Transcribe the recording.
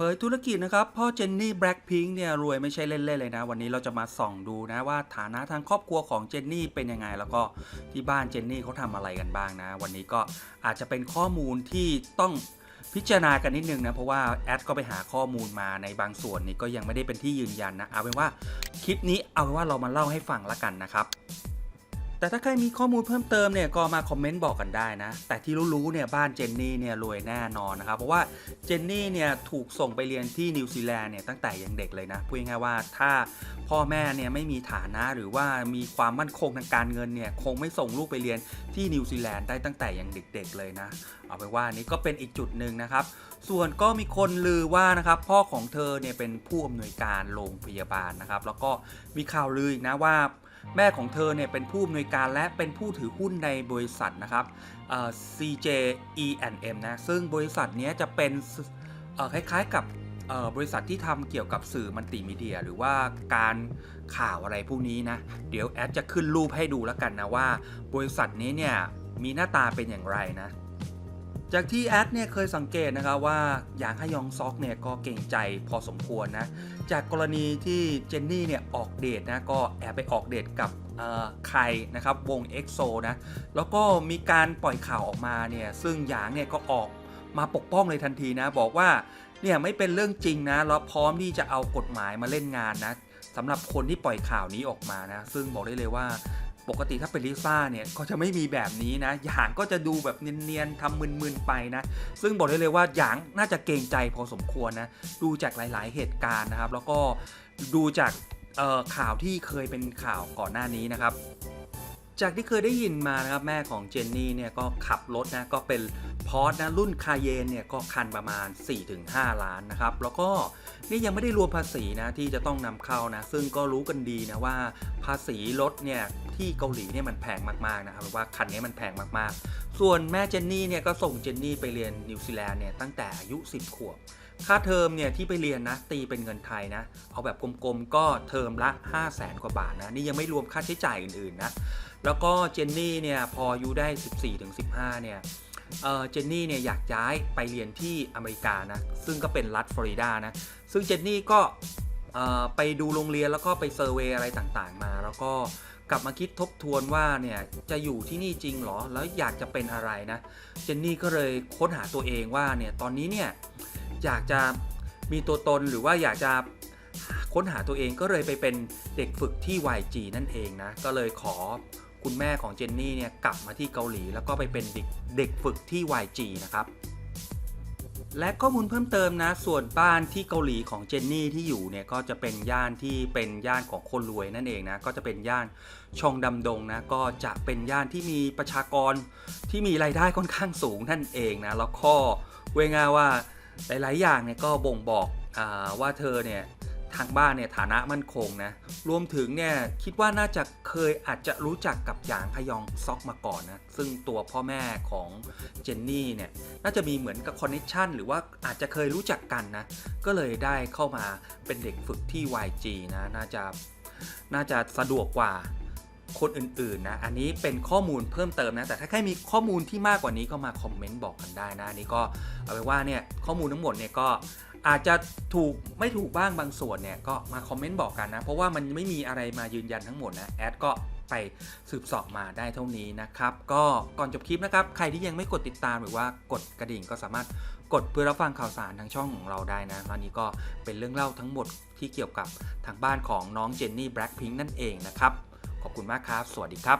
เผยธุรกิจนะครับ พ่อเจนนี่แบล็ k พิงค์เนี่ยรวยไม่ใช่เล่นๆเลยนะ วันนี้เราจะมาส่องดูนะว่าฐานะทางครอบครัวของเจนนี่เป็นยังไง แล้วก็ที่บ้านเจนนี่เขาทำอะไรกันบ้างนะ วันนี้ก็อาจจะเป็นข้อมูลที่ต้องพิจารณากันนิดนึงนะ เพราะว่าแอดก็ไปหาข้อมูลมาในบางส่วนนี่ก็ยังไม่ได้เป็นที่ยืนยันนะเอาเป็นว่าคลิปนี้เอาเป็นว่าเรามาเล่าให้ฟังละกันนะครับ แต่ถ้าใครมีข้อมูลเพิ่มเติมเนี่ยก็มาคอมเมนต์บอกกันได้นะ แต่ที่รู้ๆเนี่ยบ้านเจนนี่เนี่ยรวยแน่นอนนะครับ เพราะว่าเจนนี่เนี่ยถูกส่งไปเรียนที่นิวซีแลนด์เนี่ยตั้งแต่ยังเด็กเลยนะพูดง่ายๆว่าถ้าพ่อแม่เนี่ยไม่มีฐานะหรือว่ามีความมั่นคงทางการเงินเนี่ยคงไม่ส่งลูกไปเรียนที่นิวซีแลนด์ได้ตั้งแต่ยังเด็กๆเลยนะ เอาไปว่านี่ก็เป็นอีกจุดหนึ่งนะครับ ส่วนก็มีคนลือว่านะครับพ่อของเธอเนี่ยเป็นผู้อำนวยการโรงพยาบาลนะครับ แล้วก็มีข่าวลืออีกนะว่า แม่ของเธอเนี่ยเป็นผู้อำนวยการและเป็นผู้ถือหุ้นในบริษัทนะครับ CJ E&M นะ ซึ่งบริษัทนี้จะเป็นคล้ายๆกับบริษัทที่ทำเกี่ยวกับสื่อมัลติมีเดีย หรือว่าการข่าวอะไรพวกนี้นะ เดี๋ยวแอดจะขึ้นรูปให้ดูแล้วกันนะว่า บริษัทนี้เนี่ยมีหน้าตาเป็นอย่างไรนะ จากที่แอดเนี่ยเคยสังเกตนะครับว่าหยางฮยองซอกเนี่ยก็เก่งใจพอสมควรนะ จากกรณีที่เจนนี่เนี่ยออกเดทนะก็แอบไปออกเดทกับใครนะครับวง EXO นะ แล้วก็มีการปล่อยข่าวออกมาเนี่ยซึ่งหยางเนี่ยก็ออกมาปกป้องเลยทันทีนะ บอกว่าเนี่ยไม่เป็นเรื่องจริงนะแล้วพร้อมที่จะเอากฎหมายมาเล่นงานนะสำหรับคนที่ปล่อยข่าวนี้ออกมานะ ซึ่งบอกได้เลยว่า ปกติถ้าเป็นลิซ่าเนี่ยก็จะไม่มีแบบนี้นะ หยางก็จะดูแบบเนียนๆทำมึนๆไปนะ ซึ่งบอกได้เลยว่าหยางน่าจะเกรงใจพอสมควรนะ ดูจากหลาย ๆ เหตุการณ์นะครับ แล้วก็ดูจากข่าวที่เคยเป็นข่าวก่อนหน้านี้นะครับ จากที่เคยได้ยินมานะครับแม่ของเจนนี่เนี่ยก็ขับรถนะก็เป็นพอร์ตนะรุ่นคาเยนเนี่ยก็คันประมาณ 4-5 ล้านนะครับ แล้วก็นี่ยังไม่ได้รวมภาษีนะที่จะต้องนำเข้านะ ซึ่งก็รู้กันดีนะว่าภาษีรถเนี่ยที่เกาหลีเนี่ยมันแพงมากๆนะครับว่าคันนี้มันแพงมากๆ ส่วนแม่เจนนี่เนี่ยก็ส่งเจนนี่ไปเรียนนิวซีแลนด์เนี่ยตั้งแต่อายุ 10 ขวบ ค่าเทอมเนี่ยที่ไปเรียนนะตีเป็นเงินไทยนะ เอาแบบกลมๆก็เทอมละ 5 0 0แสนกว่าบาทนะนี่ยังไม่รวมค่าใช้จ่ายอื่นๆนะ แล้วก็เจนนี่เนี่ยพออายุได้ 14-15 เนี่ยเจนนี่เนี่ยอยากย้ายไปเรียนที่อเมริกานะ ซึ่งก็เป็นรัฐฟลอริดานะ ซึ่งเจนนี่ก็ไปดูโรงเรียนแล้วก็ไปเซอร์เวยอะไรต่างๆมา แล้วก็กลับมาคิดทบทวนว่าเนี่ยจะอยู่ที่นี่จริงเหรอ แล้วอยากจะเป็นอะไรนะ เจนนี่ก็เลยค้นหาตัวเองว่าเนี่ยตอนนี้เนี่ยอยากจะมีตัวตนหรือว่าอยากจะค้นหาตัวเองก็เลยไปเป็นเด็กฝึกที่ YG นั่นเองนะ ก็เลยขอ คุณแม่ของเจนนี่เนี่ยกลับมาที่เกาหลี แล้วก็ไปเป็นเด็กเด็กฝึกที่ YG นะครับ และข้อมูลเพิ่มเติมนะ ส่วนบ้านที่เกาหลีของเจนนี่ที่อยู่เนี่ยก็จะเป็นย่านที่เป็นย่านของคนรวยนั่นเองนะ ก็จะเป็นย่านชองดำดงนะ ก็จะเป็นย่านที่มีประชากรที่มีรายได้ค่อนข้างสูงนั่นเองนะ แล้วก็เวง่าว่าหลาย ๆ อย่างเนี่ยก็บ่งบอกอว่าเธอเนี่ย ทางบ้านเนี่ยฐานะมั่นคงนะรวมถึงเนี่ยคิดว่าน่าจะเคยอาจจะรู้จักกับหยางพยองซอกมาก่อนนะซึ่งตัวพ่อแม่ของเจนนี่เนี่ยน่าจะมีเหมือนกับคอนเน t ชันหรือว่าอาจจะเคยรู้จักกันนะก็เลยได้เข้ามาเป็นเด็กฝึกที่ YG นะน่าจะน่าจะสะดวกกว่าคนอื่นๆนะ อันนี้เป็นข้อมูลเพิ่มเติมนะ แต่ถ้าใครมีข้อมูลที่มากกว่านี้ก็มาคอมเมนต์บอกกันได้นะ อันนี้ก็เอาไปว่าเนี่ยข้อมูลทั้งหมดเนี่ยก็ อาจจะถูกไม่ถูกบ้างบางส่วนเนี่ยก็มาคอมเมนต์บอกกันนะ เพราะว่ามันไม่มีอะไรมายืนยันทั้งหมดนะแอดก็ไปสืบสอบมาได้เท่านี้นะครับ ก็ก่อนจบคลิปนะครับ ใครที่ยังไม่กดติดตามหรือว่ากดกระดิ่งก็สามารถกดเพื่อรับฟังข่าวสารทางช่องของเราได้นะวันนี้ก็เป็นเรื่องเล่าทั้งหมดที่เกี่ยวกับทางบ้านของน้องเจนนี่แบล็ k พิงค์นั่นเองนะครับ ขอบคุณมากครับ สวัสดีครับ